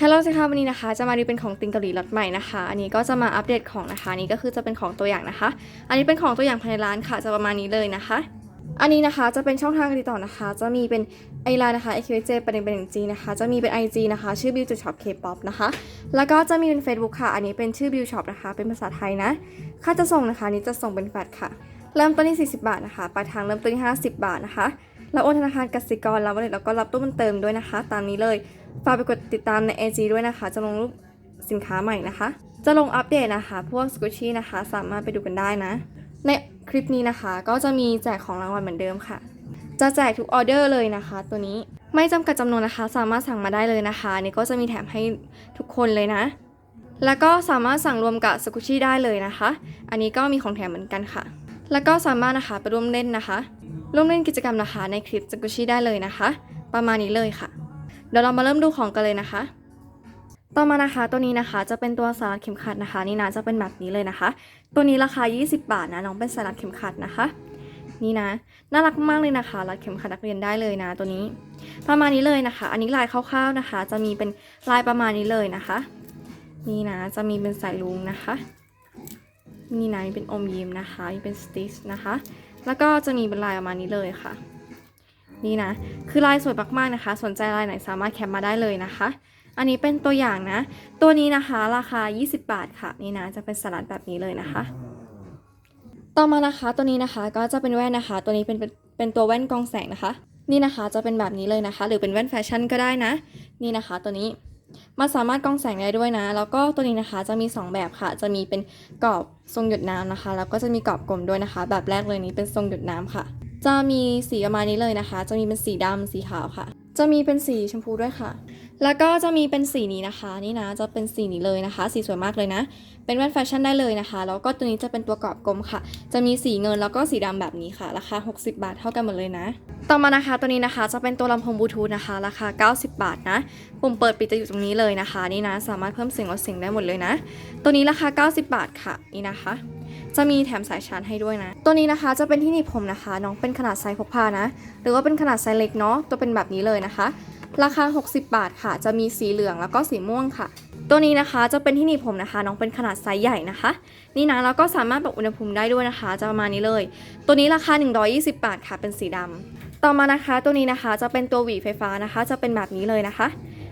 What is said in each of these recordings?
ฮัลโหลสวัสดีค่ะวันนี้นะคะ จะมารีเป็นของติงเกาหลีล็อตใหม่นะคะ อันนี้ก็จะมาอัปเดตของนะคะนี้ก็คือจะเป็นของตัวอย่างนะคะ อันนี้เป็นของตัวอย่างภายในร้านค่ะจะประมาณนี้เลยนะคะ อันนี้นะคะจะเป็นช่องทางการติดต่อนะคะ จะมีเป็นไอไลน์นะคะ AQJ ประเด็นเป็นจีนะคะ จะมีเป็น IG นะคะ ชื่อ Bill จุดช็อป K-pop นะคะ แล้วก็จะมีเป็น Facebook ค่ะ อันนี้เป็นชื่อ Bill Shop นะคะ เป็นภาษาไทยนะ ค่าจะส่งนะคะนี้จะส่งเป็นแฟลตค่ะ เริ่มต้นที่ 40 บาทนะคะปลายทางเริ่มต้นที่ 50 บาทนะคะแล้วโอนธนาคารกสิกรรับวันเลยแล้วก็รับตู้มันเติมด้วยนะคะ ตามนี้เลย ฝากไปกดติดตามใน AG ด้วยนะคะ จะลงรูปสินค้าใหม่นะคะ จะลงอัปเดตนะคะ พวกสกูชี่นะคะ สามารถไปดูกันได้นะ ในคลิปนี้นะคะ ก็จะมีแจกของรางวัลเหมือนเดิมค่ะ จะแจกทุกออเดอร์เลยนะคะ ตัวนี้ไม่จำกัดจำนวนนะคะ สามารถสั่งมาได้เลยนะคะนี่ก็จะมีแถมให้ทุกคนเลยนะ แล้วก็สามารถสั่งรวมกับสกูชี่ได้เลยนะคะ อันนี้ก็มีของแถมเหมือนกันค่ะ แล้วก็สามารถนะคะไปร่วมเล่นนะคะ ร่วมเล่นกิจกรรมนะคะ ในคลิปสกุชี่ได้เลยนะคะ ประมาณนี้เลยค่ะ ดี๋ยวเรามาเริ่มดูของกันเลยนะคะ ต่อมานะคะตัวนี้นะคะจะเป็นตัวสลัดเข็มขัดนะคะ นี่นะจะเป็นแบบนี้เลยนะคะ ตัวนี้ราคา 20 บาทนะน้องเป็นสลัดเข็มขัดนะคะนี่นะน่ารักมากเลยนะคะ รัดเข็มขัดนักเรียนได้เลยนะตัวนี้ ประมาณนี้เลยนะคะ อันนี้ลายคร่าวๆนะคะ จะมีเป็นลายประมาณนี้เลยนะคะ นี่นะจะมีเป็นสายลุงนะคะนี่นะมีเป็นอมยิ้มนะคะมีเป็นสติชนะคะ แล้วก็จะมีเป็นลายประมาณนี้เลยค่ะ นี่นะ คือลายสวยมากๆนะคะ สนใจลายไหนสามารถแคปมาได้เลยนะคะ อันนี้เป็นตัวอย่างนะ ตัวนี้นะคะราคา 20 บาทค่ะ นี่นะจะเป็นสลัดแบบนี้เลยนะคะ ต่อมานะคะตัวนี้นะคะก็จะเป็นแว่นนะคะ ตัวนี้เป็นเป็นเป็นตัวแว่นกองแสงนะคะ นี่นะคะจะเป็นแบบนี้เลยนะคะ หรือเป็นแว่นแฟชั่นก็ได้นะ นี่นะคะตัวนี้มันสามารถกองแสงได้ด้วยนะ แล้วก็ตัวนี้นะคะจะมี 2 แบบค่ะ จะมีเป็นกรอบทรงหยดน้ำนะคะ แล้วก็จะมีกรอบกลมด้วยนะคะ แบบแรกเลยนี้เป็นทรงหยดน้ำค่ะ จะมีสีประมาณนี้เลยนะคะ จะมีเป็นสีดำสีขาวค่ะ จะมีเป็นสีชมพูด้วยค่ะ แล้วก็จะมีเป็นสีนี้นะคะ นี่นะจะเป็นสีนี้เลยนะคะ สีสวยมากเลยนะ เป็นแว่นแฟชั่นได้เลยนะคะ แล้วก็ตัวนี้จะเป็นตัวกรอบกลมค่ะ จะมีสีเงินแล้วก็สีดำแบบนี้ค่ะ ราคา 60 บาทเท่ากันหมดเลยนะ ต่อมานะคะตัวนี้นะคะจะเป็นตัวลำโพงบลูทูธนะคะ ราคา 90 บาทนะปุ่มเปิดปิดจะอยู่ตรงนี้เลยนะคะ นี่นะสามารถเพิ่มเสียงลดเสียงได้หมดเลยนะ ตัวนี้ราคา 90 บาทค่ะนี่นะคะ จะมีแถมสายชาร์จให้ด้วยนะ ตัวนี้นะคะจะเป็นที่หนีบผมนะคะ น้องเป็นขนาดไซส์พกพานะ หรือว่าเป็นขนาดไซส์เล็กเนาะตัวเป็นแบบนี้เลยนะคะ ราคา 60 บาทค่ะ จะมีสีเหลืองแล้วก็สีม่วงค่ะ ตัวนี้นะคะจะเป็นที่หนีบผมนะคะ น้องเป็นขนาดไซส์ใหญ่นะคะ นี่นะแล้วก็สามารถปรับอุณหภูมิได้ด้วยนะคะ จะประมาณนี้เลย ตัวนี้ราคา 120 บาทค่ะเป็นสีดำต่อมานะคะ ตัวนี้นะคะจะเป็นตัวหวีไฟฟ้านะคะ จะเป็นแบบนี้เลยนะคะ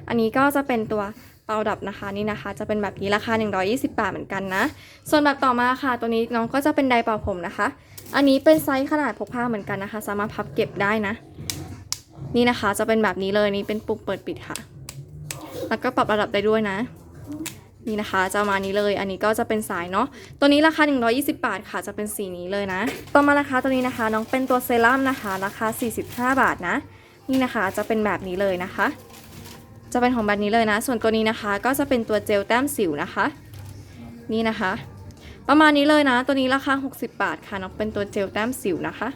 อันนี้ก็จะเป็นตัว เตาดับนะคะนี่นะคะ จะเป็นแบบนี้ราคา 120 บาทเหมือนกันนะ ส่วนแบบต่อมาค่ะ ตัวนี้น้องก็จะเป็นไดร์เป่าผมนะคะ อันนี้เป็นไซส์ขนาดพกพาเหมือนกันนะคะ สามารถพับเก็บได้นะ นี่นะคะจะเป็นแบบนี้เลยนี่เป็นปุ่มเปิดปิดค่ะ แล้วก็ปรับระดับได้ด้วยนะนี่นะคะจะมานี้เลย อันนี้ก็จะเป็นสายเนาะ ตัวนี้ราคา 120 บาทค่ะ จะเป็นสีนี้เลยนะ ต่อมาราคาตัวนี้นะคะ น้องเป็นตัวเซรั่มนะคะ ราคา 45 บาทนะ นี่นะคะจะเป็นแบบนี้เลยนะคะ จะเป็นของแบบนี้เลยนะ ส่วนตัวนี้นะคะ ก็จะเป็นตัวเจลแต้มสิวนะคะ นี่นะคะ ประมาณนี้เลยนะ ตัวนี้ราคา 60 บาทค่ะน้องเป็นตัวเจลแต้มสิวนะคะ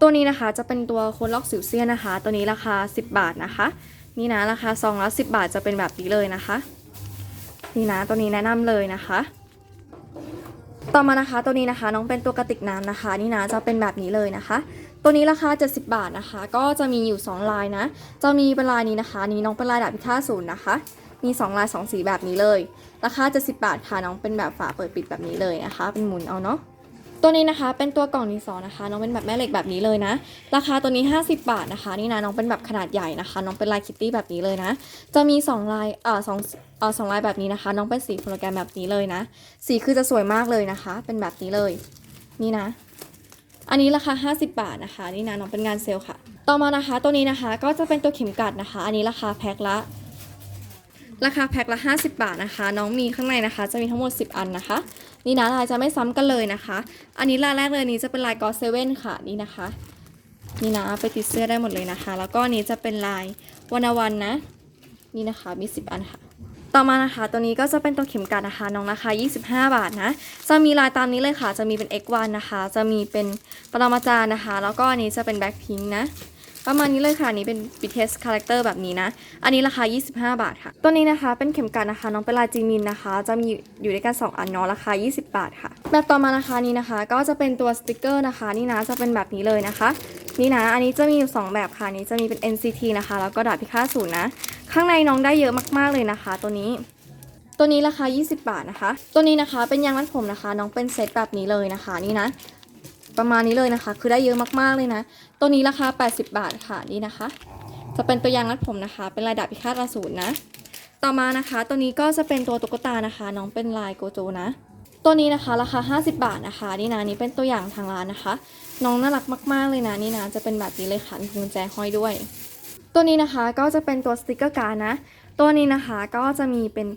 ตัวนี้นะคะจะเป็นตัวคนลอกสิวเซียนนะคะ ตัวนี้ราคา 10 บาทนะคะ นี่นะราคาซองละ10 บาทจะเป็นแบบนี้เลยนะคะ นี่นะตัวนี้แนะนำเลยนะคะต่อมานะคะตัวนี้นะคะน้องเป็นตัวกระติกน้ำนะคะ นี่นะจะเป็นแบบนี้เลยนะคะ ตัวนี้ราคา 70 บาทนะคะ ก็จะมีอยู่ 2 ลายนะ จะมีเป็นลายนี้นะคะ นี้น้องเป็นลายดาบพิฆาตศูนย์นะคะ มี 2 ลาย 2 สีแบบนี้เลย ราคา 70 บาทค่ะ น้องเป็นแบบฝาเปิดปิดแบบนี้เลยนะคะ เป็นหมุนเอาเนาะ ตัวนี้นะคะ เป็นตัวกล่องดินสอนะคะ น้องเป็นแบบแม่เหล็กแบบนี้เลยนะ ราคาตัวนี้ 50 บาทนะคะ นี่นะ น้องเป็นแบบขนาดใหญ่นะคะ น้องเป็นลายคิตตี้แบบนี้เลยนะ จะมี 2 ลาย เอ่อสองเอ่อสองลายแบบนี้นะคะ น้องเป็นสีโฟลแกรมแบบนี้เลยนะ สีคือจะสวยมากเลยนะคะ เป็นแบบนี้เลย นี่นะ อันนี้ราคา 50 บาทนะคะนี่นะน้องเป็นงานเซลล์ค่ะ ต่อมานะคะตัวนี้นะคะก็จะเป็นตัวเข็มกัดนะคะ อันนี้ราคาแพ็คละ ราคาแพ็คละ 50 บาทนะคะ น้องมีข้างในนะคะ จะมีทั้งหมด 10 อันนะคะ นี่นะลายจะไม่ซ้ำกันเลยนะคะ อันนี้ลายแรกเลยนี้จะเป็นลายกอเซเว่นค่ะนี่นะคะนี่นะไปติดเสื้อได้หมดเลยนะคะ แล้วก็นนี้จะเป็นลายวันวันนะ นี่นะคะมี 10 อันค่ะ ต่อมานะคะตัวนี้ก็จะเป็นตัวเข็มกัดนะคะน้องราคา 25 บาทนะ จะมีลายตามนี้เลยค่ะ จะมีเป็น X1 นะคะ จะมีเป็นปรมาจารย์นะคะ แล้วก็อันนี้จะเป็นแบ็คพิงค์นะประมาณนี้เลยค่ะอันนี้เป็น BTS Character แบบนี้นะ อันนี้ราคา 25 บาทค่ะ ตัวนี้นะคะเป็นเข็มกัดนะคะ น้องเป็นลายจีมินนะคะ จะมีอยู่ด้วยกัน 2 อันเนาะราคา 20 บาทค่ะ แบบต่อมานะคะนี้นะคะ ก็จะเป็นตัวสติกเกอร์นะคะ นี่นะจะเป็นแบบนี้เลยนะคะ นี่นะ อันนี้จะมีอยู่ 2 แบบค่ะอันนี้จะมีเป็น NCT นะคะ แล้วก็ดาบพิฆาตศูนย์นะ ข้างในน้องได้เยอะมากๆเลยนะคะ ตัวนี้ ตัวนี้ราคา 20 บาทนะคะ ตัวนี้นะคะเป็นยางรัดผมนะคะ น้องเป็นเซตแบบนี้เลยนะคะ นี่นะ ประมาณนี้เลยนะคะ คือได้เยอะมากๆเลยนะ ตัวนี้ราคา 80 บาทค่ะนี่นะคะ จะเป็นตัวยางรัดผมนะคะ เป็นลายดาบพิฆาตอสูรนะ ต่อมานะคะ ตัวนี้ก็จะเป็นตัวตุ๊กตานะคะ น้องเป็นลายโกโจนะตัวนี้นะคะราคา 50 บาทนะคะนี่นะนี่เป็นตัวอย่างทางร้านนะคะ น้องน่ารักมากๆเลยนะนี่นะจะเป็นแบบนี้เลยค่ะมีกุญแจห้อยด้วย ตัวนี้นะคะก็จะเป็นตัวสติกเกอร์การ์ดนะ ตัวนี้นะคะก็จะมีเป็น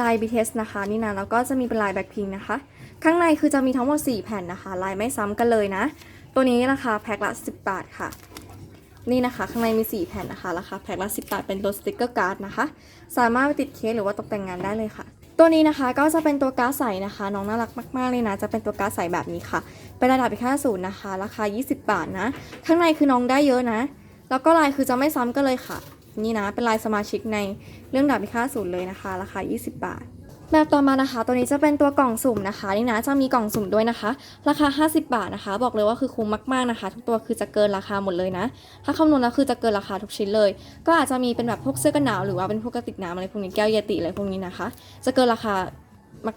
ลาย BTS นะคะนี่นะแล้วก็จะมีเป็นลายแบ็คพิงนะคะ ข้างในคือจะมีทั้งหมด 4 แผ่นนะคะ ลายไม่ซ้ำกันเลยนะ ตัวนี้ราคาแพ็คละ 10 บาทค่ะ นี่นะคะข้างในมี 4 แผ่นนะคะราคาแพ็คละ 10 บาทเป็นตัวสติกเกอร์การ์ดนะคะ สามารถไปติดเคสหรือว่าตกแต่งงานได้เลยค่ะ ตัวนี้นะคะก็จะเป็นตัวการ์ดใสนะคะ น้องน่ารักมากๆเลยนะ จะเป็นตัวการ์ดใสแบบนี้ค่ะ เป็นระดับพิฆาศูนย์นะคะ ราคา 20 บาทนะ ข้างในคือน้องได้เยอะนะ แล้วก็ลายคือจะไม่ซ้ำกันเลยค่ะ นี่นะเป็นลายสมาชิกในเรื่องดาบพิฆาตศูนย์เลยนะคะ ราคา 20 บาทแบบต่อมานะคะ ตัวนี้จะเป็นตัวกล่องสุ่มนะคะ นี่นะจะมีกล่องสุ่มด้วยนะคะ ราคา 50 บาทนะคะ บอกเลยว่าคือคุ้มมากๆนะคะ ทุกตัวคือจะเกินราคาหมดเลยนะ ถ้าคำนวณแล้วคือจะเกินราคาทุกชิ้นเลย ก็อาจจะมีเป็นแบบพวกเสื้อกันหนาวหรือว่าเป็นพวกกระติกน้ำอะไรพวกนี้แก้วเยติอะไรพวกนี้นะคะ จะเกินราคา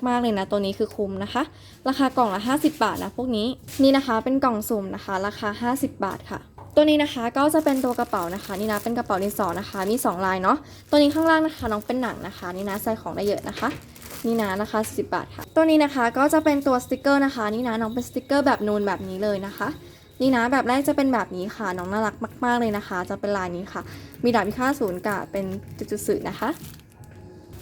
มากๆเลยนะ ตัวนี้คือคุ้มนะคะ ราคากล่องละ 50 บาทนะพวกนี้ นี่นะคะเป็นกล่องสุ่มนะคะ ราคา 50 บาทค่ะ ตัวนี้นะคะก็จะเป็นตัวกระเป๋านะคะนี่นะเป็นกระเป๋าดินสอนะคะ มี 2 ลายเนาะตัวนี้ข้างล่างนะคะน้องเป็นหนังนะคะนี่นะใส่ของได้เยอะนะคะนี่นะราคา40บาทค่ะ ตัวนี้นะคะก็จะเป็นตัวสติกเกอร์นะคะนี่นะน้องเป็นสติกเกอร์แบบนูนแบบนี้เลยนะคะ นี่นะแบบแรกจะเป็นแบบนี้ค่ะน้องน่ารักมาก ๆเลยนะคะ จะเป็นลายนี้ค่ะ มีดาบพิฆาตศูนย์กับเป็นจุดๆสื่อนะคะ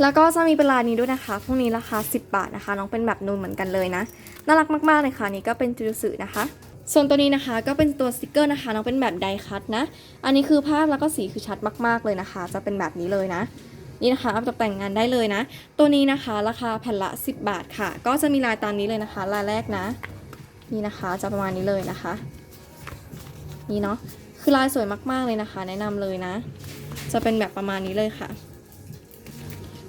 แล้วก็จะมีเป็นลายนี้ด้วยนะคะ พวกนี้ราคา 10 บาทนะคะ น้องเป็นแบบนูนเหมือนกันเลยนะ น่ารักมากๆเลยค่ะ นี่ก็เป็นจุดๆสื่อนะคะ ส่วนตัวนี้นะคะก็เป็นตัวสติกเกอร์นะคะน้องเป็นแบบไดคัตนะ อันนี้คือภาพแล้วก็สีคือชัดมาก ๆเลยนะคะ จะเป็นแบบนี้เลยนะ นี่นะคะเอาไปตกแต่งงานได้เลยนะ ตัวนี้นะคะราคาแผ่นละ 10 บาทค่ะ ก็จะมีลายตามนี้เลยนะคะ ลายแรกนะ นี่นะคะจะประมาณนี้เลยนะคะ นี่เนาะคือลายสวยมากๆเลยนะคะ แนะนำเลยนะ จะเป็นแบบประมาณนี้เลยค่ะ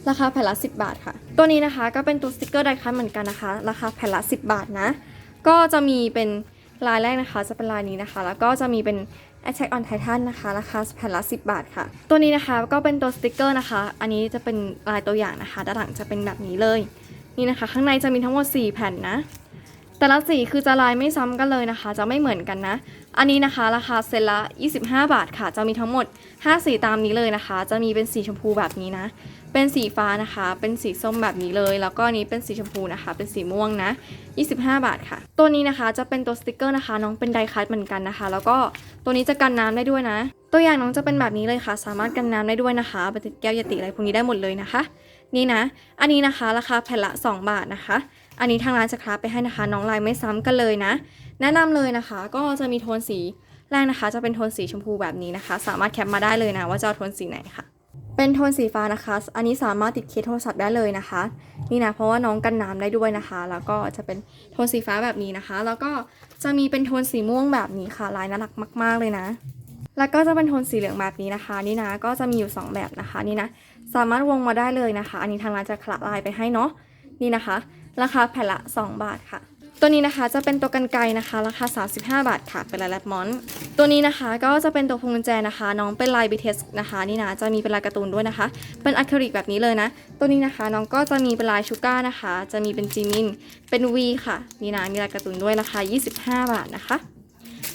ราคาแผ่นละ 10 บาทค่ะ ตัวนี้นะคะก็เป็นตัวสติกเกอร์ไดคัทเหมือนกันนะคะ ราคาแผ่นละ 10 บาทนะ ก็จะมีเป็น ลายแรกนะคะจะเป็นลายนี้นะคะ แล้วก็จะมีเป็น Attack on Titan นะคะราคาแผ่นละ 10 บาทค่ะ ตัวนี้นะคะก็เป็นตัวสติกเกอร์นะคะ อันนี้จะเป็นลายตัวอย่างนะคะ ด้านหลังจะเป็นแบบนี้เลย นี่นะคะ ข้างในจะมีทั้งหมด 4 แผ่นนะ แต่ละสีคือจะลายไม่ซ้ำกันเลยนะคะ จะไม่เหมือนกันนะ อันนี้นะคะราคาเซตละ 25 บาทค่ะ จะมีทั้งหมด 5 สีตามนี้เลยนะคะ จะมีเป็นสีชมพูแบบนี้นะ เป็นสีฟ้านะคะ เป็นสีส้มแบบนี้เลย แล้วก็นี้เป็นสีชมพูนะคะ เป็นสีม่วงนะ 25 บาทค่ะ ตัวนี้นะคะจะเป็นตัวสติกเกอร์นะคะ น้องเป็นไดคัตเหมือนกันนะคะ แล้วก็ตัวนี้จะกันน้ำได้ด้วยนะ ตัวอย่างน้องจะเป็นแบบนี้เลยค่ะ สามารถกันน้ำได้ด้วยนะคะปติแก้วยาติอะไรพวกนี้ได้หมดเลยนะคะ นี่นะ อันนี้นะคะราคาแผ่นละ 2 บาทนะคะ อันนี้ทางร้านจะคราฟไปให้นะคะ น้องลายไม่ซ้ำกันเลยนะ แนะนำเลยนะคะ ก็จะมีโทนสีแรกนะคะ จะเป็นโทนสีชมพูแบบนี้นะคะ สามารถแคปมาได้เลยนะ ว่าจะเอาโทนสีไหนค่ะ เป็นโทนสีฟ้านะคะ อันนี้สามารถติดเคสโทรศัพท์ได้เลยนะคะ นี่นะ เพราะว่าน้องกันน้ำได้ด้วยนะคะ แล้วก็จะเป็นโทนสีฟ้าแบบนี้นะคะ แล้วก็จะมีเป็นโทนสีม่วงแบบนี้ค่ะ ลายน่ารักมาก ๆ เลยนะ แล้วก็จะเป็นโทนสีเหลืองแบบนี้นะคะ นี่นะ ก็จะมีอยู่ 2 แบบนะคะ นี่นะ สามารถวงมาได้เลยนะคะ อันนี้ทางร้านจะคละลายไปให้เนาะ นี่นะคะ ราคาแผ่นละ 2 บาทค่ะ ตัวนี้นะคะจะเป็นตัวกันไกนะคะ ราคา 35 บาทค่ะ เป็นลายแรดมอน ตัวนี้นะคะก็จะเป็นตัวพวงกุญแจนะคะ น้องเป็นลายบีเทสนะคะ นี่นะจะมีเป็นลายการ์ตูนด้วยนะคะ เป็นอะคริลิกแบบนี้เลยนะ ตัวนี้นะคะน้องก็จะมีเป็นลายชูก้านะคะ จะมีเป็นจีมิน เป็นวีค่ะ นี่นะมีลายการ์ตูนด้วยราคา 25 บาทนะคะ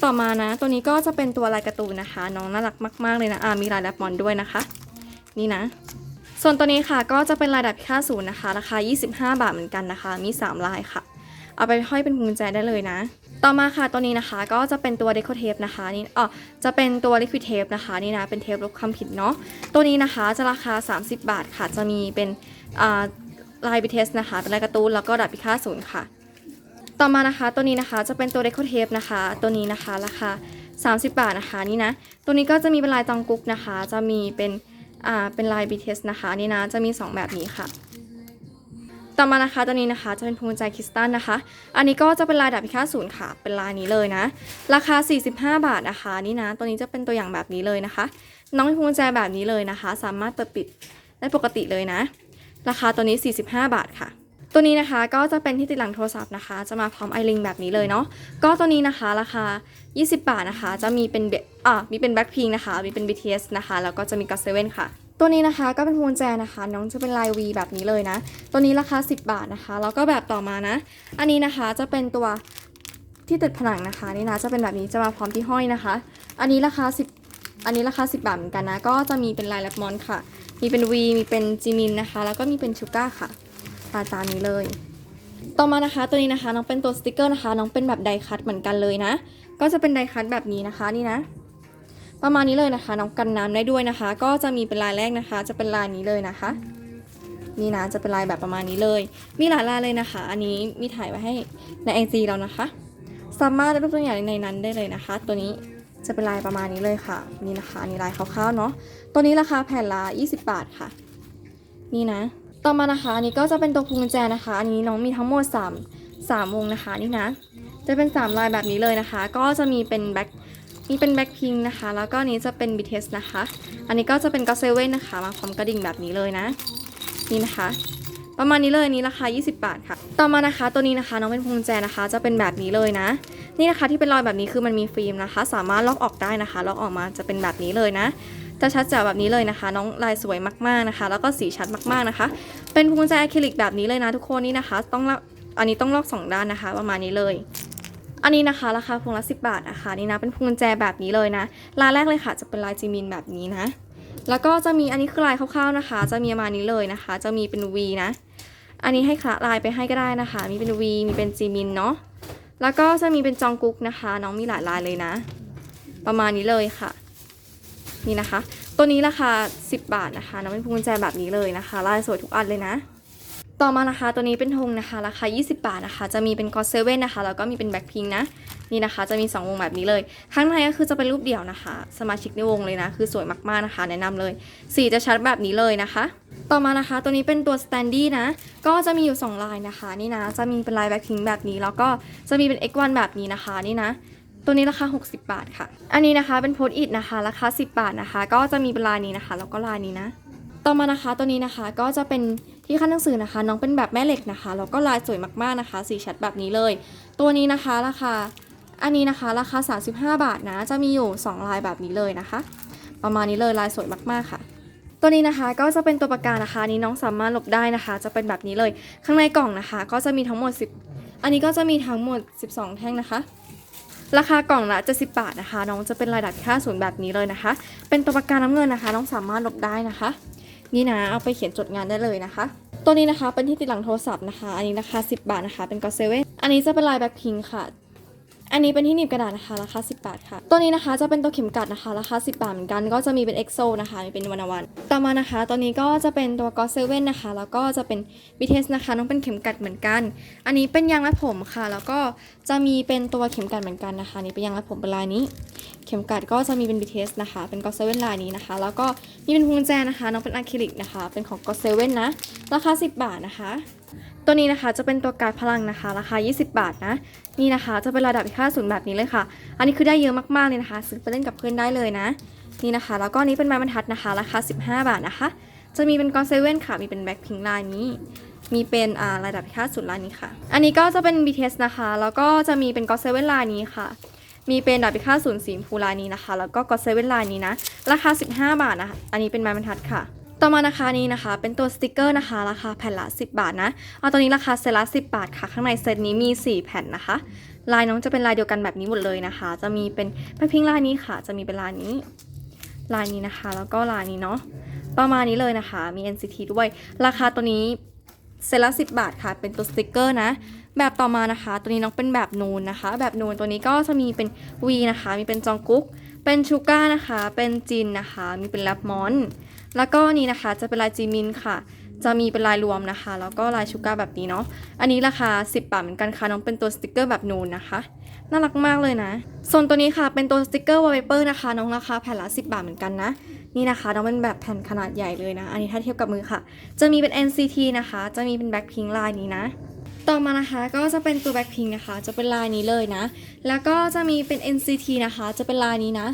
ต่อมานะ ตัวนี้ก็จะเป็นตัวลายการ์ตูนนะคะ น้องน่ารักมาก ๆเลยนะอ่ามีลายแรดมอนด้วยนะคะ นี่นะส่วนตัวนี้ค่ะก็จะเป็นลายดับพิฆาตศูนย์นะคะ ราคา 25 บาทเหมือนกันนะคะ มี 3 ลายค่ะ เอาไปห้อยเป็นพวงกุญแจได้เลยนะ ต่อมาค่ะตัวนี้นะคะก็จะเป็นตัวเด c o เทปนะคะนี่อ๋อจะเป็นตัวลิควิดเทปนะคะนี่นะเป็นเทปลบคำผิดเนาะตัวนี้นะคะจะราคา 30 บาทค่ะจะมีเป็นอ่าลายบิเทสนะคะเป็นลายการ์ตูนแล้วก็ดับพิฆาตศูนย์ค่ะ ต่อมานะคะตัวนี้นะคะจะเป็นตัวเด c o เทปนะคะ ตัวนี้นะคะราคา30 บาทนะคะนี่นะตัวนี้ก็จะมีเป็นลายจองกุ๊กนะคะ จะมีเป็นอ่าเป็นลาย BTS นะคะนี่นะจะมี 2 แบบนี้ค่ะ ต่อมานะคะตัวนี้นะคะจะเป็นพวงกุญแจคริสตัลนะคะ อันนี้ก็จะเป็นลายดาบพิฆาตศูนย์ค่ะ เป็นลายนี้เลยนะ ราคา 45 บาทนะคะนี่นะ ตัวนี้จะเป็นตัวอย่างแบบนี้เลยนะคะ น้องมีพวงกุญแจแบบนี้เลยนะคะ สามารถเปิดปิดได้ปกติเลยนะ ราคาตัวนี้ 45 บาทค่ะ ตัวนี้นะคะก็จะเป็นที่ติดหลังโทรศัพท์นะคะ จะมาพร้อมไอลิงแบบนี้เลยเนาะ ก็ตัวนี้นะคะราคา 20 บาทนะคะ จะมีเป็นเบอ่ามีเป็นแบ็คพิงนะคะ มีเป็น BTS นะคะ แล้วก็จะมีก็เซเว่นค่ะ ตัวนี้นะคะก็เป็นพวงแจนะคะ น้องจะเป็นลาย V แบบนี้เลยนะ ตัวนี้ราคา 10 บาทนะคะ แล้วก็แบบต่อมานะ อันนี้นะคะจะเป็นตัวที่ติดผนังนะคะนี่นะจะเป็นแบบนี้จะมาพร้อมที่ห้อยนะคะ อันนี้ราคา 10 อันนี้ราคา 10 บาทเหมือนกันนะ ก็จะมีเป็นลายแลปมอนค่ะ มีเป็น V มีเป็นจิมินนะคะ แล้วก็มีเป็นชูก้าค่ะตาตามนี้เลย ต่อมานะคะตัวนี้นะคะน้องเป็นตัวสติกเกอร์นะคะ น้องเป็นแบบไดคัตเหมือนกันเลยนะ ก็จะเป็นไดคัตแบบนี้นะคะนี่นะ ประมาณนี้เลยนะคะน้องกันน้ำได้ด้วยนะคะ ก็จะมีเป็นลายแรกนะคะ จะเป็นลายนี้เลยนะคะ นี่นะจะเป็นลายแบบประมาณนี้เลย มีหลายลายเลยนะคะ อันนี้มีถ่ายไว้ให้ในไอจีเรานะคะ สามารถได้รูปตัวอย่างในนั้นได้เลยนะคะ ตัวนี้จะเป็นลายประมาณนี้เลยค่ะ นี่นะคะอันนี่ลายคร่าวๆเนาะตัวนี้ราคาแผ่นละ20 บาทค่ะ นี่นะ ต่อมานะคะอันนี้ก็จะเป็นตัวพวงกุญแจนะคะ อันนี้น้องมีทั้งหมด 3 3วงนะคะ นี่นะ จะเป็น 3 ลายแบบนี้เลยนะคะ ก็จะมีเป็นแบ็ค มีเป็นแบ็คพิงนะคะ แล้วก็นี้จะเป็น BTS นะคะ อันนี้ก็จะเป็นก็เซเว่นนะคะ มาพร้อมกระดิ่งแบบนี้เลยนะ นี่นะคะ ประมาณนี้เลยนี้ราคา 20 บาทค่ะ ต่อมานะคะ ตัวนี้นะคะน้องเป็นพวงกุญแจนะคะ จะเป็นแบบนี้เลยนะ นี่นะคะที่เป็นรอยแบบนี้คือมันมีฟิล์มนะคะ สามารถล็อกออกได้นะคะ ล็อกออกมาจะเป็นแบบนี้เลยนะจะชัดจ๋วแบบนี้เลยนะคะ น้องลายสวยมากๆนะคะ แล้วก็สีชัดมากๆนะคะ เป็นพวงกุญแจอะคริลิกแบบนี้เลยนะทุกคนนี่นะคะ ต้องลอกอันนี้ต้องลอกสองด้านนะคะ ประมาณนี้เลย อันนี้นะคะราคาพวงละ10 บาทนะคะนี่นะเป็นพวงกุญแจแบบนี้เลยนะลายแรกเลยค่ะจะเป็นลายจีมินแบบนี้นะ แล้วก็จะมีอันนี้คือลายคร่าวๆนะคะ จะมีประมาณนี้เลยนะคะ จะมีเป็น V นะ อันนี้ให้คละลายไปให้ก็ได้นะคะ มีเป็น V มีเป็นจีมินเนาะแล้วก็จะมีเป็นจองกุ๊กนะคะ น้องมีหลายลายเลยนะ ประมาณนี้เลยค่ะ นี่นะคะ ตัวนี้ราคา 10 บาทนะคะน้องเป็นพวงกุญแจแบบนี้เลยนะคะลายสวยทุกอันเลยนะ ต่อมานะคะตัวนี้เป็นธงนะคะราคา 20 บาทนะคะ จะมีเป็นกอเซเว่นนะคะแล้วก็มีเป็นแบ็คพิงนะนี่นะคะ จะมี 2 วงแบบนี้เลย ข้างในก็คือจะเป็นรูปเดี่ยวนะคะ สมาชิกในวงเลยนะ คือสวยมากๆนะคะ แนะนำเลย สีจะชัดแบบนี้เลยนะคะ ต่อมานะคะ ตัวนี้เป็นตัวสแตนดี้นะ ก็จะมีอยู่ 2 ลายนะคะ นี่นะ จะมีเป็นลายแบ็คพิงแบบนี้ แล้วก็จะมีเป็น X1 แบบนี้นะคะ นี่นะตัวนี้ราคา 60 บาทค่ะ อันนี้นะคะเป็นโพสอิดนะคะ ราคา 10 บาทนะคะ ก็จะมีเป็นลายนี้นะคะ แล้วก็ลายนี้นะ ต่อมานะคะตัวนี้นะคะก็จะเป็น ที่ขั้นหนังสือนะคะ น้องเป็นแบบแม่เหล็กนะคะแล้วก็ลายสวยมากๆนะคะ สีชัดแบบนี้เลย ตัวนี้นะคะราคาอันนี้นะคะราคา 35 บาทนะ จะมีอยู่ 2 ลายแบบนี้เลยนะคะ ประมาณนี้เลยลายสวยมากๆค่ะตัวนี้นะคะก็จะเป็นตัวปากกานะคะนี้น้องสามารถหลบได้นะคะ จะเป็นแบบนี้เลย ข้างในกล่องนะคะ ก็จะมีทั้งหมด 10 อันนี้ก็จะมีทั้งหมด 12 แท่งนะคะ ราคากล่องละ70บาทนะคะ น้องจะเป็นลายดัดค่าศูนย์แบบนี้เลยนะคะ เป็นตัวปากกาน้ำเงินนะคะ น้องสามารถหลบได้นะคะ นี่นะเอาไปเขียนจดงานได้เลยนะคะ ตัวนี้นะคะเป็นที่ติดหลังโทรศัพท์นะคะ อันนี้ราคา 10 บาทนะคะ เป็นก็เซเว่นอันนี้จะเป็นลายแบ็คพิงค่ะอันนี้เป็นที่หนีบกระดาษนะคะราคา 10 บาทค่ะ ตัวนี้นะคะจะเป็นตัวเข็มกัดนะคะราคา 10 บาทเหมือนกันก็จะมีเป็นเอ็กโซนะคะมีเป็นวันวันต่อมานะคะ ตัวนี้ก็จะเป็นตัวก็เซเว่นนะคะ แล้วก็จะเป็น BTS นะคะน้องเป็นเข็มกัดเหมือนกัน อันนี้เป็นยางรัดผมค่ะ แล้วก็จะมีเป็นตัวเข็มกัดเหมือนกันนะคะนี่เป็นยางรัดผมเป็นลายนี้ เข็มกัดก็จะมีเป็น BTS นะคะ เป็นก็เซเว่นลายนี้นะคะ แล้วก็มีเป็นพวงกุญแจนะคะ น้องเป็นอะคริลิกนะคะ เป็นของก็เซเว่นนะ ราคา 10 บาทนะคะ ตัวนี้นะคะจะเป็นตัวการพลังนะคะ ราคา 20 บาทนะ นี่นะคะจะเป็นระดับค่าศูนย์แบบนี้เลยค่ะ อันนี้คือได้เยอะมากๆเลยนะคะ ซื้อไปเล่นกับเพื่อนได้เลยนะ นี่นะคะ แล้วก็นี้เป็นไม้บรรทัดนะคะ ราคา 15 บาทนะคะ จะมีเป็นกอนเซเว่นค่ะ มีเป็นแบ็คพิงลายนี้มีเป็นอ่าระดับค่าศูนย์ลายนี้ค่ะ อันนี้ก็จะเป็น BTS นะคะ แล้วก็จะมีเป็นกอนเซเว่นลายนี้ค่ะ มีเป็นดาบพิฆาตศูนย์สีมพูลายนี้นะคะ แล้วก็กอเซเว่นลายนี้นะ ราคา 15 บาทนะคะ อันนี้เป็นไม้บรรทัดค่ะ ต่อมานะคะนี่นะคะ เป็นตัวสติกเกอร์นะคะ ราคาแผ่นละ 10 บาทนะ เอาตัวนี้ราคาเซตละ10 บาทค่ะ ข้างในเซตนี้มี 4 แผ่นนะคะ ลายน้องจะเป็นลายเดียวกันแบบนี้หมดเลยนะคะ จะมีเป็นแม่พิงลายนี้ค่ะ จะมีเป็นลายนี้ ลายนี้นะคะ แล้วก็ลายนี้เนาะ ประมาณนี้เลยนะคะ มี NCT ด้วย ราคาตัวนี้ เซตละ10บาทค่ะ เป็นตัวสติกเกอร์นะ แบบต่อมานะคะ ตัวนี้น้องเป็นแบบนูนนะคะ แบบนูนตัวนี้ก็จะมีเป็น V นะคะ มีเป็นจองกุ๊ก เป็นชูก้านะคะ เป็นจินนะคะ มีเป็นแรปมอน แล้วก็นี่นะคะจะเป็นลายจีมินค่ะ จะมีเป็นลายรวมนะคะ แล้วก็ลายชูก้าแบบนี้เนาะ อันนี้ราคา 10 บาทเหมือนกันค่ะ น้องเป็นตัวสติกเกอร์แบบนูนนะคะ น่ารักมากเลยนะ ส่วนตัวนี้ค่ะ เป็นตัวสติกเกอร์วอลเปเปอร์นะคะ น้องราคาแผ่นละ 10 บาทเหมือนกันนะ นี่นะคะน้องเป็นแบบแผ่นขนาดใหญ่เลยนะ อันนี้ถ้าเทียบกับมือค่ะ จะมีเป็น NCT นะคะ จะมีเป็นแบ็คพิงลายนี้นะ ต่อมานะคะก็จะเป็นตัวแบ็คพิงนะคะ จะเป็นลายนี้เลยนะ แล้วก็จะมีเป็น NCT นะคะ จะเป็นลายนี้นะ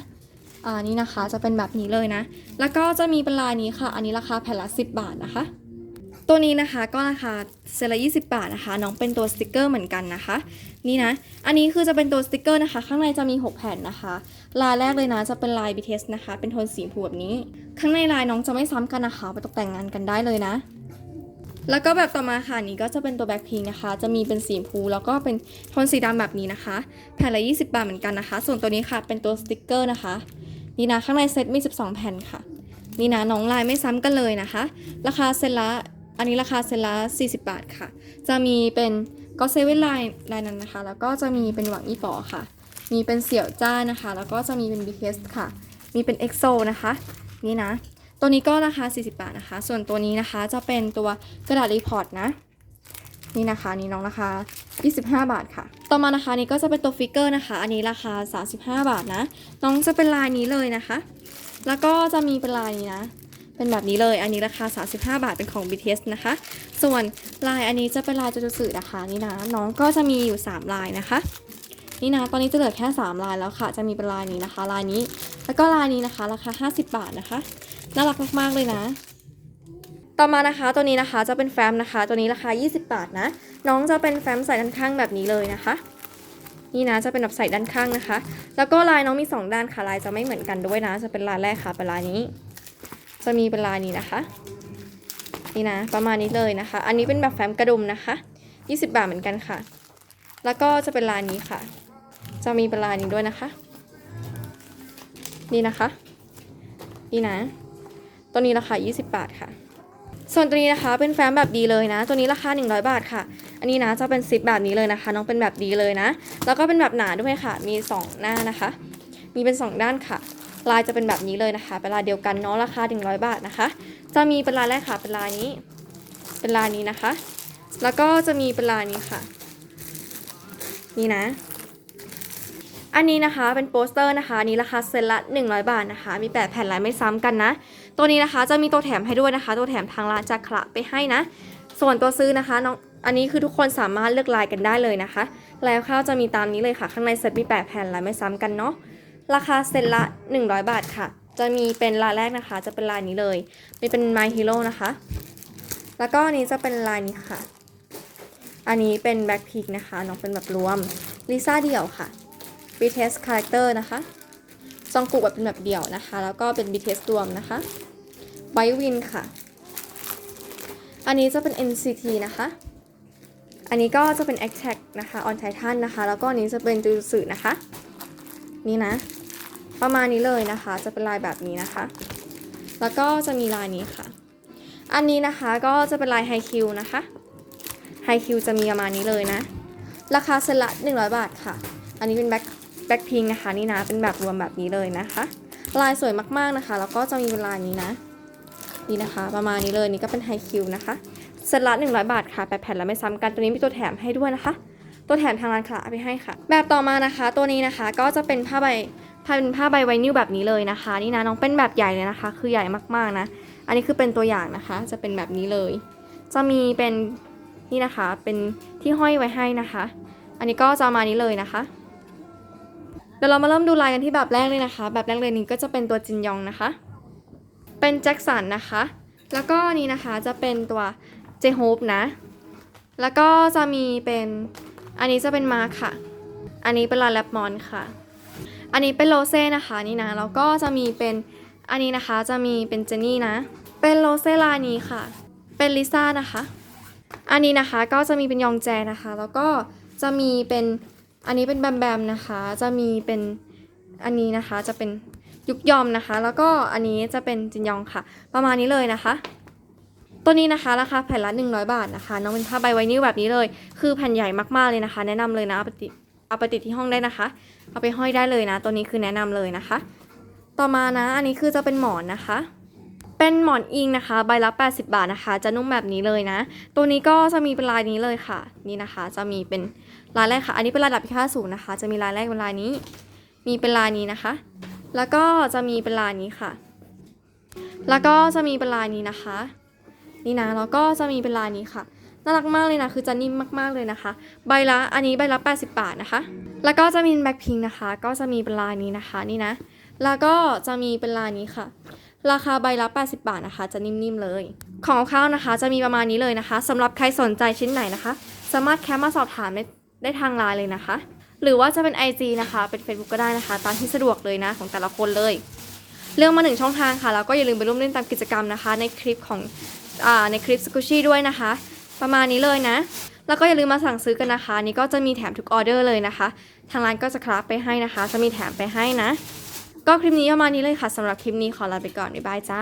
อ่านี่นะคะจะเป็นแบบนี้เลยนะ แล้วก็จะมีเป็นลายนี้ค่ะ อันนี้ราคาแผ่นละ 10 บาทนะคะ ตัวนี้นะคะก็ราคาเซตละ20บาทนะคะ น้องเป็นตัวสติกเกอร์เหมือนกันนะคะ นี่นะ อันนี้คือจะเป็นตัวสติกเกอร์นะคะ ข้างในจะมี 6 แผ่นนะคะ ลายแรกเลยนะจะเป็นลาย BTS นะคะ เป็นโทนสีชมพูแบบนี้ ข้างในลายน้องจะไม่ซ้ำกันนะคะไปตกแต่งงานกันได้เลยนะ แล้วก็แบบต่อมาค่ะนี้ก็จะเป็นตัวแบ็คพิงนะคะ จะมีเป็นสีชมพูแล้วก็เป็นโทนสีดำแบบนี้นะคะ แผ่นละ 20 บาทเหมือนกันนะคะ ส่วนตัวนี้ค่ะเป็นตัวสติกเกอร์นะคะ นี่นะข้างในเซตมี 12 แผ่นค่ะ นี่นะน้องลายไม่ซ้ำกันเลยนะคะ ราคาเซตละ อันนี้ราคาเซตละ40 บาทค่ะ จะมีเป็นก็เซเว่นลายลายนั้นนะคะ แล้วก็จะมีเป็นหวังอีป๋อค่ะ มีเป็นเสี่ยวจ้านะคะ แล้วก็จะมีเป็น BTS ค่ะ มีเป็น EXO นะคะ นี่นะ ตัวนี้ก็ราคา 40 บาทนะคะ ส่วนตัวนี้นะคะจะเป็นตัวกระดาษรีพอร์ตนะ นี่นะคะนี่น้องราคา 25 บาทค่ะ ต่อมานะคะนี่ก็จะเป็นตัวฟิกเกอร์นะคะ อันนี้ราคา 35 บาทนะ น้องจะเป็นลายนี้เลยนะคะ แล้วก็จะมีเป็นลายนี้นะ เป็นแบบนี้เลยอันนี้ราคา 35 บาทเป็นของ BTS นะคะ ส่วนลายอันนี้จะเป็นลายจูจูสึนะคะนี่นะน้องก็จะมีอยู่ 3 ลายนะคะ นี่นะตอนนี้จะเหลือแค่ 3 ลายแล้วค่ะ จะมีเป็นลายนี้นะคะ ลายนี้ แล้วก็ลายนี้นะคะ ราคา 50 บาทนะคะ น่ารักมากๆเลยนะ ต่อมานะคะตัวนี้นะคะจะเป็นแฟ้มนะคะ ตัวนี้ราคา 20 บาทนะ น้องจะเป็นแฟ้มใส่ด้านข้างแบบนี้เลยนะคะ นี่นะจะเป็นแบบใส่ด้านข้างนะคะ แล้วก็ลายน้องมี 2 ด้านค่ะลายจะไม่เหมือนกันด้วยนะ จะเป็นลายแรกค่ะเป็นลายนี้ จะมีเป็นลายนี้นะคะ นี่นะประมาณนี้เลยนะคะ อันนี้เป็นแบบแฟ้มกระดุมนะคะ 20 บาทเหมือนกันค่ะ แล้วก็จะเป็นลายนี้ค่ะ จะมีเป็นลายนี้ด้วยนะคะ นี่นะคะ นี่นะ ตัวนี้ราคา 20 บาทค่ะ ส่วนตัวนี้นะคะเป็นแฟ้มแบบดีเลยนะ ตัวนี้ราคา 100 บาทค่ะ อันนี้นะจะเป็นซิปแบบนี้เลยนะคะ น้องเป็นแบบดีเลยนะ แล้วก็เป็นแบบหนาด้วยค่ะ มี 2 หน้านะคะ มีเป็น 2 ด้านค่ะ ลายจะเป็นแบบนี้เลยนะคะเป็นลายเดียวกันเนาะราคา100 บาทนะคะ จะมีเป็นลายแรกค่ะเป็นลายนี้ เป็นลายนี้นะคะ แล้วก็จะมีเป็นลายนี้ค่ะ นี่นะ อันนี้นะคะเป็นโปสเตอร์นะคะนี้ราคาเซตละ 100 บาทนะคะ มี 8 แผ่นลายไม่ซ้ำกันนะ ตัวนี้นะคะจะมีตัวแถมให้ด้วยนะคะ ตัวแถมทางร้านจะคละไปให้นะ ส่วนตัวซื้อนะคะน้องอันนี้คือทุกคนสามารถเลือกลายกันได้เลยนะคะ แลายข้าวจะมีตามนี้เลยค่ะ ข้างในเซตมี 8 แผ่นลายไม่ซ้ำกันเนาะ ราคาเซตละ 100 บาทค่ะ จะมีเป็นลายแรกนะคะ จะเป็นลายนี้เลยมีเป็น My Hero นะคะ แล้วก็อันนี้จะเป็นลายนี้ค่ะ อันนี้เป็นแบ็คพิกนะคะน้องเป็นแบบรวมลิซ่าเดี่ยวค่ะ BTS Character นะคะจองกุกแบบเป็นแบบเดี่ยวนะคะ แล้วก็เป็น BTS รวมนะคะไบวินค่ะ อันนี้จะเป็น NCT นะคะ อันนี้ก็จะเป็น a t t a c นะคะ On Titan นะคะ แล้วก็อันนี้จะเป็นจูสึนะคะ นี่นะ ประมาณนี้เลยนะคะ จะเป็นลายแบบนี้นะคะ แล้วก็จะมีลายนี้ค่ะ อันนี้นะคะก็จะเป็นลายไฮคิวนะคะไฮคิวจะมีประมาณนี้เลยนะ ราคาเซตละ100 บาทค่ะ อันนี้เป็นแบ็คแบ็คพิงนะคะนี่นะเป็นแบบรวมแบบนี้เลยนะคะ ลายสวยมากๆนะคะ แล้วก็จะมีเป็นลายนี้นะนี่นะคะ ประมาณนี้เลยนี่ก็เป็นไฮคิวนะคะเซตละ100 บาทค่ะแปดแผ่นแล้วไม่ซ้ำกันตัวนี้มีตัวแถมให้ด้วยนะคะ ตัวแถมทางร้านคละเอาไปให้ค่ะ แบบต่อมานะคะ ตัวนี้นะคะก็จะเป็นผ้าใบผ้าเป็นผ้าใบไวนิลแบบนี้เลยนะคะ นี่นะน้องเป็นแบบใหญ่เลยนะคะ คือใหญ่มากๆนะ อันนี้คือเป็นตัวอย่างนะคะ จะเป็นแบบนี้เลย จะมีเป็นนี่นะคะ เป็นที่ห้อยไว้ให้นะคะ อันนี้ก็จะมานี้เลยนะคะเดี๋ยวเรามาเริ่มดูลายกันที่แบบแรกเลยนะคะ แบบแรกเลยนี้ก็จะเป็นตัวจินยองนะคะ เป็นแจ็คสันนะคะ แล้วก็นี่นะคะจะเป็นตัวเจโฮปนะ แล้วก็จะมีเป็น อันนี้จะเป็นมาร์คค่ะ อันนี้เป็นลาแลบมอนค่ะ อันนี้เป็นโรเซ่นะคะนี่นะ แล้วก็จะมีเป็นอันนี้นะคะจะมีเป็นเจนี่นะ เป็นโรเซ่ลานี้ค่ะ เป็นลิซ่านะคะ อันนี้นะคะก็จะมีเป็นยองแจนะคะ แล้วก็จะมีเป็นอันนี้เป็นแบมแบมนะคะ จะมีเป็นอันนี้นะคะจะเป็นยุกยอมนะคะ แล้วก็อันนี้จะเป็นจินยองค่ะ ประมาณนี้เลยนะคะ ตัวนี้นะคะราคาแผ่นละ 100 บาทนะคะน้องเป็นผ้าใบไวนิลแบบนี้เลย คือแผ่นใหญ่มากๆเลยนะคะ แนะนำเลยนะเอาไปติดเอาไปติดที่ห้องได้นะคะ เอาไปห้อยได้เลยนะ ตัวนี้คือแนะนำเลยนะคะ ต่อมานะอันนี้คือจะเป็นหมอนนะคะ เป็นหมอนอิงนะคะ ใบละ 80 บาทนะคะ จะนุ่มแบบนี้เลยนะ ตัวนี้ก็จะมีเป็นลายนี้เลยค่ะ นี่นะคะ จะมีเป็นลายแรกค่ะ อันนี้เป็นลายดับพิฆาตศูนย์นะคะ จะมีลายแรกเป็นลายนี้ มีเป็นลายนี้นะคะ แล้วก็จะมีเป็นลายนี้ค่ะ แล้วก็จะมีเป็นลายนี้นะคะ นี่นะแล้วก็จะมีเป็นลายนี้ค่ะน่ารักมากเลยนะคือจะนิ่มมากๆเลยนะคะ ใบละอันนี้ใบละ 80 บาทนะคะ แล้วก็จะมีแบ็คพิงนะคะ ก็จะมีเป็นลายนี้นะคะนี่นะ แล้วก็จะมีเป็นลายนี้ค่ะ ราคาใบละ 80 บาทนะคะ จะนิ่มๆเลย ของข้าวนะคะ จะมีประมาณนี้เลยนะคะสำหรับใครสนใจชิ้นไหนนะคะ สามารถแคปมาสอบถามได้ได้ทางไลน์เลยนะคะ หรือว่าจะเป็น IG นะคะ เป็น Facebook ก็ได้นะคะ ตามที่สะดวกเลยนะของแต่ละคนเลย เรื่องมาหนึ่งช่องทางค่ะแล้วก็อย่าลืมไปร่วมเล่นตามกิจกรรมนะคะ ในคลิปของ ในคลิปสกุชี่ด้วยนะคะ ประมาณนี้เลยนะ แล้วก็อย่าลืมมาสั่งซื้อกันนะคะ นี่ก็จะมีแถมทุกออเดอร์เลยนะคะ ทางร้านก็จะคราฟไปให้นะคะ จะมีแถมไปให้นะ ก็คลิปนี้ประมาณนี้เลยค่ะสำหรับคลิปนี้ขอลาไปก่อนบ๊ายบายจ้า